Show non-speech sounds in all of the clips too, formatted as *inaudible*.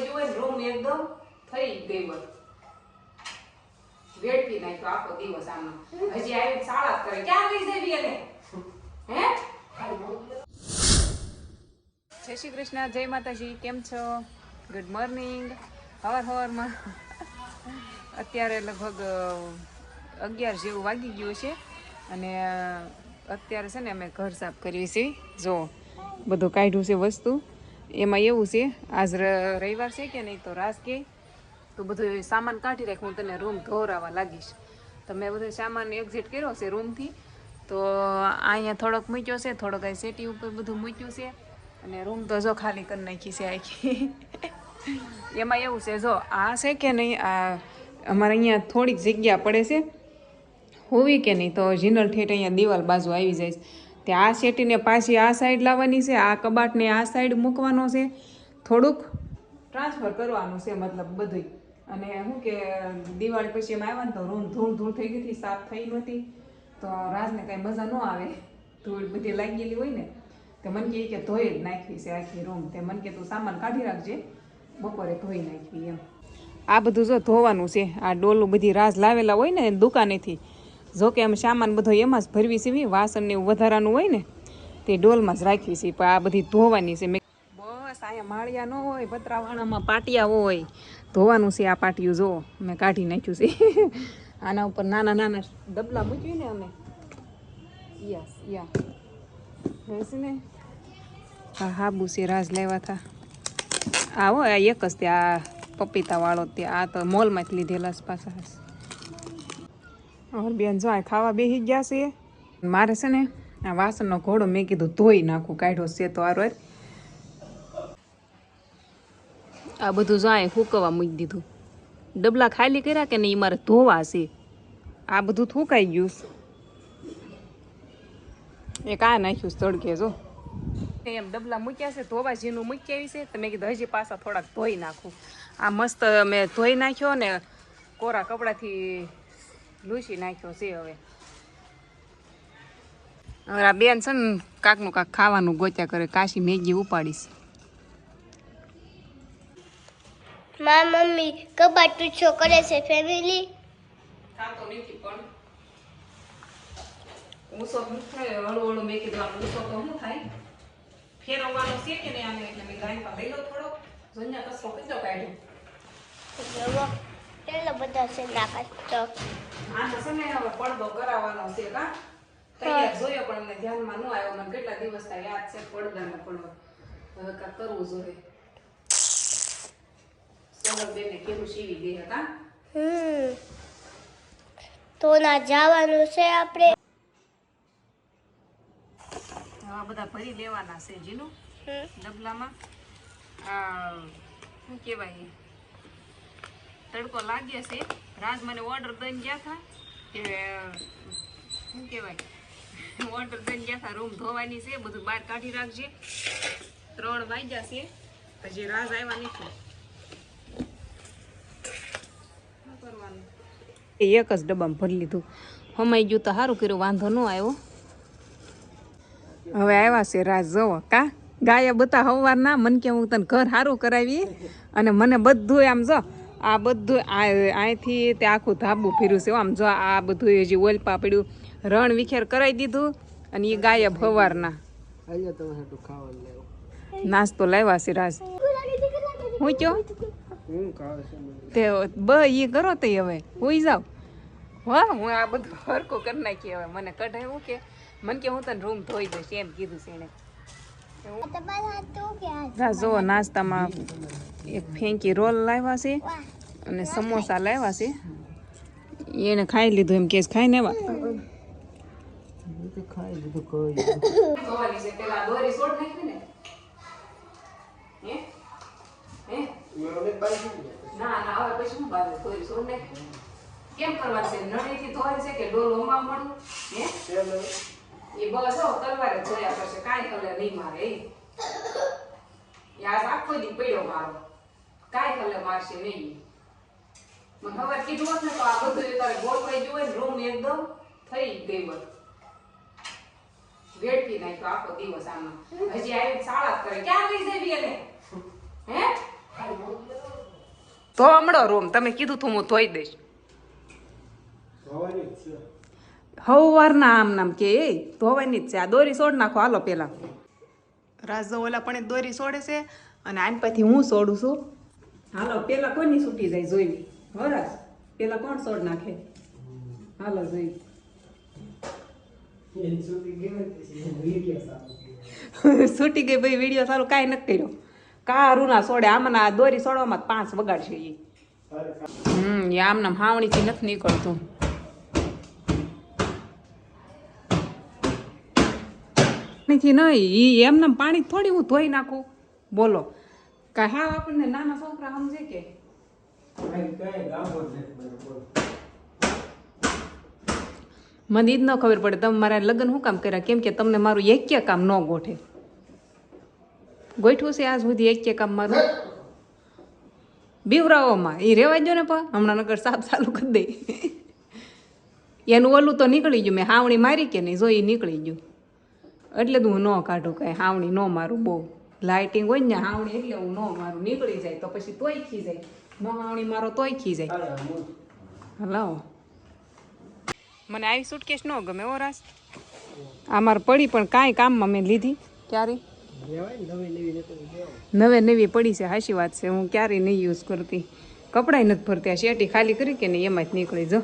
ગઈ હોય રૂમ એકદમ થઈ ગઈ હોય વેડફી નાખ્યો આખો દિવસ આનો હજી આવી શાળા કરે. ક્યાં લઈ જવી હે? જય શ્રી કૃષ્ણ. જય માતાજી. કેમ છો? ગુડ મોર્નિંગ હવાર હવારમાં. અત્યારે લગભગ અગિયાર જેવું વાગી ગયું છે. અને અત્યારે છે ને અમે ઘર સાફ કરીએ છીએ. જો, બધું કાઢ્યું છે વસ્તુ. એમાં એવું છે. આજ રવિવાર છે કે નહીં તો રાસ કે. તો બધું સામાન કાઢી રાખ હું તને રૂમ ધોરાવા લાગીશ. તો મેં બધો સામાન એક્ઝિટ કર્યો છે રૂમથી તો અહીંયા થોડોક મૂક્યો છે, થોડોક અહીં સેટી ઉપર બધું મૂક્યું છે. અને રૂમ તો જો ખાલી કરી નાખી છે આખી. એમાં એવું છે, જો આ છે કે નહીં, આ અમારે અહીંયા થોડીક જગ્યા પડે છે. હોવી કે નહીં તો જીનલ ઠેઠ અહીંયા દિવાલ બાજુ આવી જાય છે. તે આ શેટીને પાછી આ સાઈડ લાવવાની છે, આ કબાટને આ સાઈડ મૂકવાનો છે. થોડુંક ટ્રાન્સફર કરવાનું છે મતલબ બધું અને શું કે દિવાળી પછી એમ આવ્યા ને તો રૂમ ધૂળ ધૂળ થઈ ગઈ હતી, સાફ થઈ નહોતી. તો રાજને કાંઈ મજા ન આવે. ધૂળ બધી લાગેલી હોય ને, તે મને કહે કે ધોઈ નાખવી છે આખી રૂમ. તે મને કે તું સામાન કાઢી રાખજે, બપોરે ધોઈ નાખવી એમ. આ બધું જો ધોવાનું છે, આ ડોલું બધી રાસ લાવેલા હોય ને દુકાનેથી જો અમે સામાન બધો એમાં જ ભરવી સીવી વાસણ ને એવું વધારાનું હોય ને, તે ડોલમાં જ રાખવી છે. પણ આ બધી ધોવાની છે. મેં બસ અહીંયા માળિયા ન હોય પતરાવાણામાં પાટિયા હોય. ધોવાનું છે આ પાટિયું, જો મેં કાઢી નાખ્યું છે. *laughs* આના ઉપર નાના નાના ડબલા મૂક્યું ને અમે. યસ, યા. બસ ને? હા હાબુ છે, રાજ લેવા હતા આ હોય આ એક જ તે, આ પપીતા વાળો તે, આ તો મોલમાંથી લીધેલા છે પાછા. અમાર બેન જો ખાવા બેસી ગયા છે મારે છે ને આ વાસણનો ઘોડો મેં કીધું ધોઈ નાખું કાઢ્યો છે તો આરો આ બધું જાય આ ફૂકવા મૂકી દીધું. ડબલા ખાલી કર્યા કે નહીં મારે ધોવા છે. આ બધું થૂકાઈ ગયું છે. એક આ નાખ્યું તડકે જો. એમ ડબલા મૂક્યા છે ધોવા જેનું મૂકી આવી છે તો મેં કીધું હજી પાછા થોડાક ધોઈ નાખું. આ મસ્ત મેં ધોઈ નાખ્યો ને કોરા કપડાથી લૂસી નાખ્યો છે હવે. હવે આ બેન છે ને કાકનું કાક ખાવાનું ગોત્યા કરે કાશી મેગી ઉપાડીશ. મારા મમ્મી કબાટ ટૂછો કરે છે ફેમિલી થાતો નથી પણ ઊંસો હું થાય હળુ હળુ મેં કીધું આમ ઊંસો તો શું થાય? ફેરવવાનો છે કે નહીં આને? એટલે મેં ગાય પા થોડો જોઈને કચરો કેટલો કાઢ્યો કેટલો બધો છે નાખા તો આ છે ને હવે પડદો કરાવવાનો છે કા? તૈયાર જોયો પણ મને ધ્યાનમાં ન આવ્યો. મને કેટલા દિવસ થાય યાદ છે પડદાનો પડવો હવે કા કરવું જોઈએ. સોનલબેને કેવું સીવી દે હતા. હમ. તો ના જવાનું છે આપણે આવા બધા ભરી લેવાના છે જીનું. ડબલામાં. આ શું કહેવાય? તડકો લાગ્યો છે. રાજ મને ઓર્ડર દઈને ગયા હતા કે, શું કહેવાય? ઓર્ડર દઈને ગયા હતા રૂમ ધોવાની છે, બધું બહાર કાઢી રાખજે. ત્રણ વાગ્યા છે. પછી રાજ આવ્યા નથી. એક જ ડબ્બામાં ભરી લીધું. હમાઈ ગયું તો સારું કર્યું, વાંધો ન આવ્યો. હવે આવ્યા છે રાજ જવો. કા? ગાયા બધા હવાર ના મન કે હું તને ઘર સારું કરાવી અને મને બધું આમ જો આ બધું આ- અહીંથી તે આખું ધાબુ ફેર્યું છે આમ જો આ બધું હજી ઓલ પાપડ્યું રણ વિખેર કરાવી દીધું અને એ ગાયબ હવારના. નાસ્તો લાવ્યા છે રાજ. હું કયો? તે બ એ કરો તે હવે. હુઈ જાવ હા હું આ બધું હરકો કરી નાખી હવે. મને કઢાવ્યું કે? મને કે હું તને રૂમ ધોઈ દઈશ. એમ કીધું છે એને જો નાસ્તામાં એક ફેંકી રોલ લાવ્યા છે અને સમોસા લાવ્યા છે. એને ખાઈ લીધું એમ કે ખાઈને એવા. ના કેમ કરવાનું છે? નળીથી ધોરી છે કે ડોલ હોમવા મળ્યું એ બસ હો તલવારે જોયા કરશે કાંઈ કલર નહીં મારે એ આખો દી પડ્યો મારો કાંઈ કલર મારશે નહીં મને ખબર કીધું હોત ને તો આ બધું એ તારે ગોઠવાઈ હોય ને રૂમ એકદમ થઈ ગઈ હોત વેડફી નાખ્યો આખો દિવસ આમાં હજી આવી શાળા કરે ક્યાં લઈ જવી એને હે ધોવા મળો રૂમ તમે કીધું તું હું ધોઈ દઈશ હવારના આમ નામ કે એ ધોવાની જ છે. આ દોરી સોડ નાખો. હાલો પેલા. રાજ ઓલા પણ દોરી સોડે છે અને આન પછી હું સોડું છું. હાલો પેલા કોની છૂટી જાય જોઈ. હરાજ પેલા કોણ સોડ નાખે? હાલો જોઈ. છૂટી ગઈ ભાઈ વીડિયો સારું કાંઈ નથી કર્યો. કારું ના સોડે આમાં આ દોરી સોડવામાં પાંચ વગાડશે એ હમ એ આમ નામ હાવણીથી નથી નીકળતું. નથી નહીં એ એમને પાણી થોડી હું ધોઈ નાખું. બોલો. કાંઈ હા આપણને નાના છોકરા સમજે કે? મને ઈજ ન ખબર પડે તમે મારા લગ્ન શું કામ કર્યા? કેમ કે તમને મારું એક કામ ન ગોઠે. ગોઠવું છે આજ સુધી એક કામ મારું? બીવરાઓમાં એ રેવા જો ને પણ હમણાં નગર સાફ ચાલુ કરી દે. *laughs* એનું ઓલું તો નીકળી ગયું મેં હાવણી મારી કે નહીં જો એ નીકળી ગયું. એટલે તો હું ન કાઢું કાંઈ હાવણી ન મારું બહુ. લાઇટિંગ હોય ને હાવણી એટલે હું ન મારું નીકળી જાય તો પછી તોય ખી જાય. ન હાવણી મારો તોય ખી જાય. હલાવો મને આવી સુટકેસ ન ગમે ઓ રાસ આ મારે પડી પણ કાંઈ કામમાં મેં લીધી. ક્યારે? નવે નવી પડી છે હાશી વાત છે. હું ક્યારેય નહીં યુઝ કરતી. કપડાય નથી ભરતી આ શેટી ખાલી કરી કે નહીં એમાં જ નીકળી જો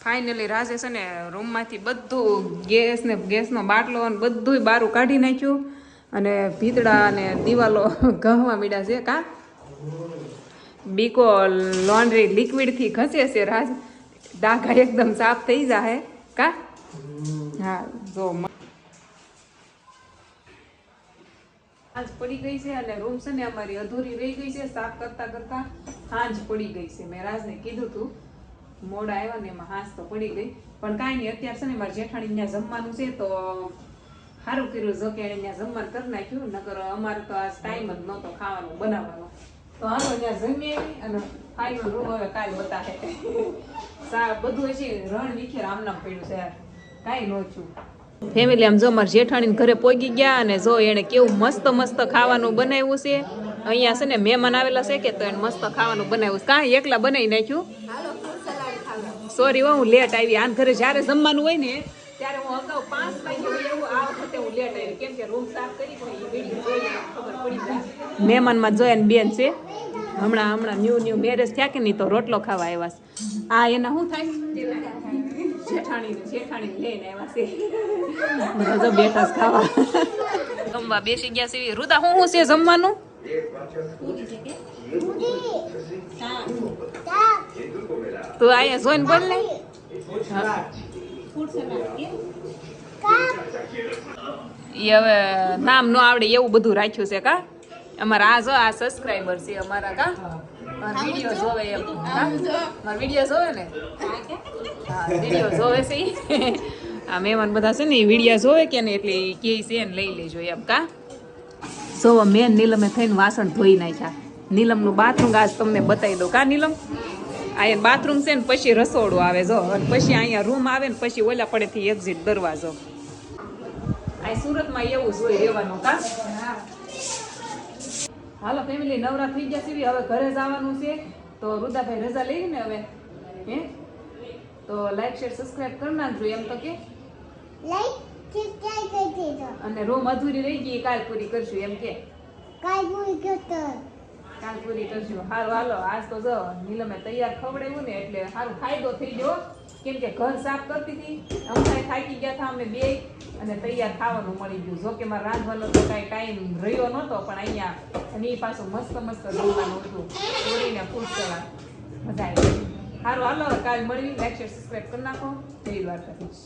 ફાઇનલી રાજે છે ને રૂમમાંથી બધું ગેસ ને ગેસનો બાટલો અને બધુંય બારું કાઢી નાખ્યું અને ભીતડા અને દિવાલો *laughs* ઘહવા મીડા છે કા? બીકો લોન્ડ્રી લિક્વિડથી ઘસે છે રાજ. ડાઘા એકદમ સાફ થઈ જાય કા? હા, જો સાંજ પડી ગઈ છે અને રૂમ છે ને અમારી અધૂરી રહી ગઈ છે. સાફ કરતા કરતા સાંજ પડી ગઈ છે. મેં રાજને કીધું તું મોડા આવ્યા ને એમાં હાંસ તો પડી ગઈ. પણ કાંઈ નહીં, અત્યારે છે ને મારા જેઠાણી ત્યાં જમવાનું છે તો સારું કર્યું, જો કે ત્યાં જમવાનું કરી નાખ્યું, નકર અમારે તો આજ ટાઈમ જ નહોતો ખાવાનું બનાવવાનો. તો હાલો ત્યાં જમીએ અને ફાઇનલ રૂમ હવે કાલ બતાવે. સા, બધું છે રણ વિખેર આમનામ પડ્યું છે. યાર કાંઈ ન છું ફેમિલી આમ જો મારા જેઠાણીને ઘરે પોગી ગયા અને જો એણે કેવું મસ્ત મસ્ત ખાવાનું બનાવ્યું છે. અહીંયા છે ને મહેમાન આવેલા છે કે તો એને મસ્ત ખાવાનું બનાવ્યું કાંઈ એકલા બનાવી નાખ્યું? સોરી હો હું લેટ આવી. આન ઘરે જ્યારે જમવાનું હોય ને, ત્યારે હું અગાઉ પાંચ વાગે એવું આ વખતે હું લેટ આવી. કેમ કે રૂમ સાફ કરી ખબર પડી જાય. મહેમાનમાં જોયા બેન છે. હમણાં હમણાં ન્યુ ન્યુ મેરેજ થયા કે નહીં તો રોટલો ખાવા આવ્યા છે. આ એના શું થાય? જેઠાણી જેઠાણી લઈને આવ્યા છે. બધા બેઠા ખાવા. જમવા બેસી ગયા છે. રુદા શું શું છે જમવાનું? તું અહીંયા જોઈને બોલ ને. ઈ હવે નામ નો આવડે એવું બધું રાખ્યું છે કા? અમારા આ જો, આ સબસ્ક્રાઇબર છે અમારા કા? વીડિયો જોવે એમ. જોવે ને? હા વીડિયો જોવે છે. *laughs* આ મહેમાન બધા છે ને એ વિડીયા જોવે કે ને એટલે ઈ કહે છે ને લઈ લેજો એમ કા? જો મેન નીલમે થઈને વાસણ ધોઈ નાખ્યા. નીલમનું બાથરૂમ આજ તમને બતાવી દઉં. કા નીલમ? આ બાથરૂમ છે ને પછી રસોડું આવે, જો. પછી અહીંયા રૂમ આવે ને પછી ઓલા પડેથી એક્ઝિટ દરવાજો. અહીં સુરતમાં એવું જ હોય રહેવાનું, કા? હાલો ફેમિલી નવરા થઈ ગયા છે હવે ઘરે જવાનું છે. તો રુદાભાઈ રજા લઈ ને હવે. હે? તો લાઈક શેર સબસ્ક્રાઈબ કરી નાખજો એમ તો કે. લાઈક અને રૂમ અધૂરી રહી ગઈ કાલ પૂરી કરશું એમ કે. કાલ પૂરી કરતો. કાલ પૂરી કરશું. હારું હાલો આજ તો જો નીલમે તૈયાર ખવડાવ્યું ને એટલે સારું ફાયદો થઈ ગયો. કેમ કે ઘર સાફ કરતી હતી. અમારે થાકી ગયા હતા અમે બે અને તૈયાર ખાવાનું મળી ગયું. જોકે મારે રાંધવાનો તો કાંઈ ટાઈમ રહ્યો નહોતો પણ અહીંયા અને એ પાછું મસ્ત મસ્ત જમવાનું હતું. ચોરીને ખુશ સલાડ. મજા આવી સારું હાલો કાલ મળી લાઈક શેર સબસ્ક્રાઈબ કરી નાખો. જય દ્વારકાધીશ.